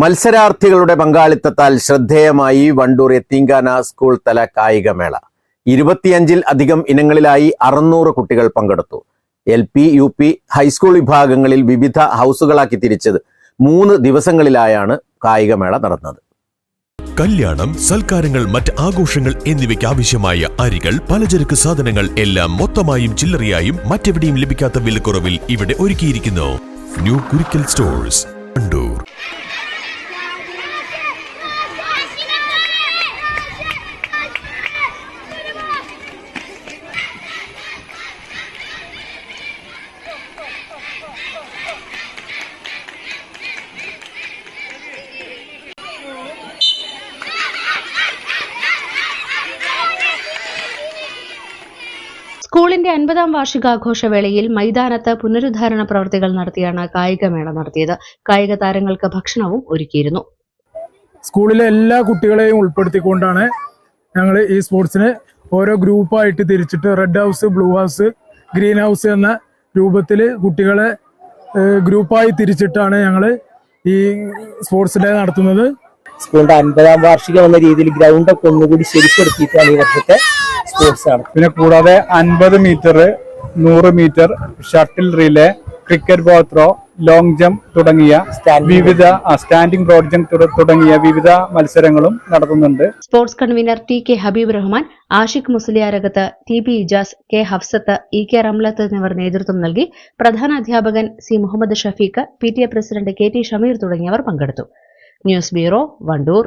മത്സരാർത്ഥികളുടെ പങ്കാളിത്തത്താൽ ശ്രദ്ധേയമായി വണ്ടൂർ എത്തിങ്കാന സ്കൂൾ തല കായികമേള ഇരുപത്തിയഞ്ചിൽ അധികം ഇനങ്ങളിലായി അറുന്നൂറ് കുട്ടികൾ പങ്കെടുത്തു. L P U P high school വിഭാഗങ്ങളിൽ വിവിധ ഹൗസുകളാക്കി തിരിച്ചത് മൂന്ന് ദിവസങ്ങളിലായാണ് കായികമേള നടന്നത്. കല്യാണം സൽക്കാരങ്ങൾ മറ്റ് ആഘോഷങ്ങൾ എന്നിവയ്ക്ക് ആവശ്യമായ അരികൾ പലചരക്ക് സാധനങ്ങൾ എല്ലാം മൊത്തമായും ചില്ലറയായും മറ്റെവിടെയും ലഭിക്കാത്ത വിലക്കുറവിൽ ഇവിടെ ഒരുക്കിയിരിക്കുന്നു. ന്യൂ കുരിക്കൽ സ്റ്റോഴ്സ് കണ്ടൂർ സ്കൂളിന്റെ അൻപതാം വാർഷികാഘോഷവേളയിൽ മൈതാനത്ത് പുനരുദ്ധാരണ പ്രവർത്തികൾ നടത്തിയാണ് കായികമേള നടത്തിയത്. കായിക താരങ്ങൾക്ക് ഭക്ഷണവും ഒരുക്കിയിരുന്നു. സ്കൂളിലെ എല്ലാ കുട്ടികളെയും ഉൾപ്പെടുത്തിക്കൊണ്ടാണ് ഞങ്ങൾ ഈ സ്പോർട്സിന് ഓരോ ഗ്രൂപ്പായിട്ട് തിരിച്ചിട്ട് red house blue house green house എന്ന രൂപത്തിൽ കുട്ടികളെ ഗ്രൂപ്പായി തിരിച്ചിട്ടാണ് ഞങ്ങൾ ഈ സ്പോർട്സ് ഡേ നടത്തുന്നത്. സ്കൂളിന്റെ അൻപതാം വാർഷികം എന്ന രീതിയിൽ ഗ്രൗണ്ട് ഒക്കെ ഒന്നുകൂടി ശരിപ്പെടുത്തിയിട്ടാണ് ഈ വർഷത്തെ സ്പോർട്സ് ആണ് പിന്നെ കൂടാതെ അൻപത് മീറ്റർ നൂറ് meter shuttle relay cricket ball throw long jump തുടങ്ങിയ വിവിധ സ്റ്റാൻഡിംഗ് ബ്രോഡ് ജംപ് തുടങ്ങിയ വിവിധ മത്സരങ്ങളും നടത്തുന്നുണ്ട്. Sports convener T K Habeeb Rahman Ashiq Musliyarakath T P Ijas K Hafsath E K Ramlath എന്നിവർ നേതൃത്വം നൽകി പ്രധാന അധ്യാപകൻ C Muhammad Shafeeq P T A president K T Shameer തുടങ്ങിയവർ പങ്കെടുത്തു. News bureau Wandoor.